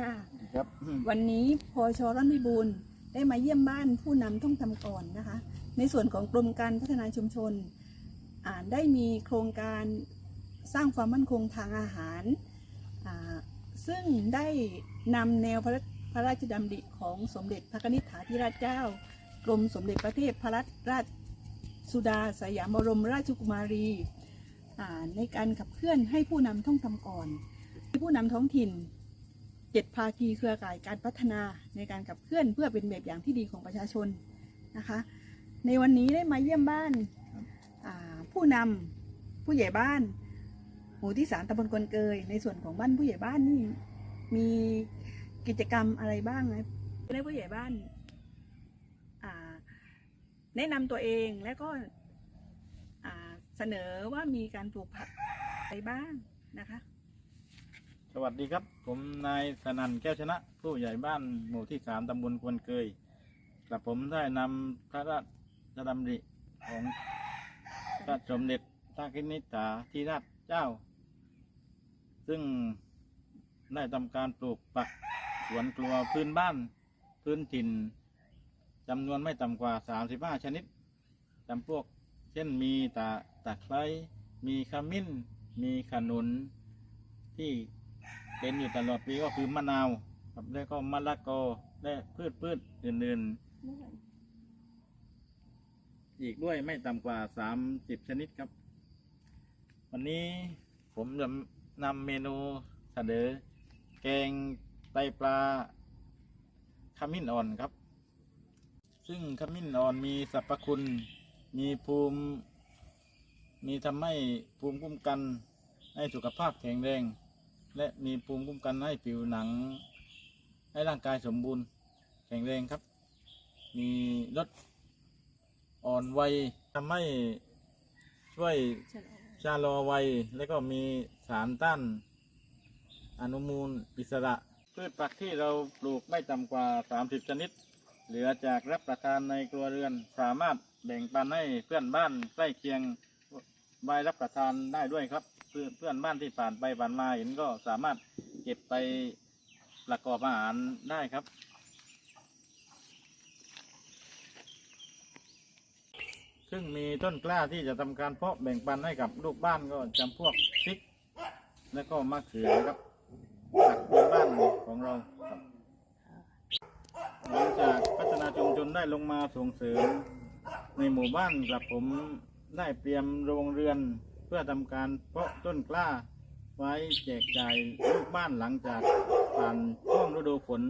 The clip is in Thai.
ค่ะครับวันนี้พอชร่อนพิบูลได้มาเยี่ยมบ้านผู้นำต้องทำก่อนนะคะ ในส่วนของกรมการพัฒนาชุมชนอ่าได้มีโครงการสร้างความมั่นคงทางอาหารอ่าซึ่งได้นำแนวพระพระราชดำริของสมเด็จพระนิธิถาธิราชเจ้า กรมสมเด็จพระเทพพระราชสุดาสยามบรมราชกุมารีอ่าในการขับเคลื่อนให้ผู้นำต้องทำก่อนผู้นำท้องถิ่น เจ็ดภาคีเครือข่ายการพัฒนาในการขับเคลื่อนเพื่อเป็นแบบอย่างที่ดีของประชาชนนะคะ ในวันนี้ได้มาเยี่ยมบ้านผู้นำผู้ใหญ่บ้านหมู่ที่สามตำบลกนเกย ในส่วนของบ้านผู้ใหญ่บ้านนี่มีกิจกรรมอะไรบ้างนะได้ผู้ใหญ่บ้านแนะนำตัวเองและก็เสนอว่ามีการปลูกผักอะไรบ้างนะคะ สวัสดีครับ ผมนายสนันแก้วชนะ ผู้ใหญ่บ้านหมู่ที่สามตำบลควนเกยกระผมได้นำพระราชดำริของพระสมเด็จพระกินิษฐาธิราชเจ้า ซึ่งได้ทำการปลูกปักสวนครัวพื้นบ้านพื้นถิ่นจำนวนไม่ต่ำกว่า 35 ชนิดจำพวก เช่นมีตาตะไคร้มีขมิ้น มีขนุนที่ เป็นอยู่ตลอดปีก็คือมะนาวครับแล้วก็มะละกอและพืชพืชอื่นๆ อีกด้วยไม่ต่ำกว่า30ชนิดครับ วันนี้ผมจะนำเมนูเสนอแกงไตปลาขมิ้นอ่อนครับ ซึ่งขมิ้นอ่อนมีสรรพคุณ มีภูมิ มีทำให้ภูมิคุ้มกัน ให้สุขภาพแข็งแรง และมีภูมิคุ้มกันให้ผิวหนัง ให้ร่างกายสมบูรณ์ แข็งแรงครับ มีลดอ่อนวัยทำให้ช่วยชะลอวัย และก็มีสารต้านอนุมูลอิสระพืชผักที่เราปลูกไม่ต่ำกว่า 30 ชนิด เหลือจากรับประทานในครัวเรือน สามารถแบ่งปันให้เพื่อนบ้านใกล้เคียงไว้รับประทานได้ด้วยครับ เพื่อนเพื่อนบ้านที่ผ่านไปผ่านมาเห็นก็สามารถเก็บไปประกอบอาหารได้ครับ ซึ่งมีต้นกล้าที่จะทำการเพาะแบ่งปันให้กับลูกบ้านก็จำพวกพริก และก็มะเขือครับผักพื้นบ้านของเราครับหลังจากพัฒนาชุมชนได้ลงมาส่งเสริมในหมู่บ้านกับผมได้เตรียมโรงเรือน เพื่อทำการเพาะต้นกล้าไว้แจกจ่ายลูกบ้านหลังจากผ่านช่วงฤดูฝน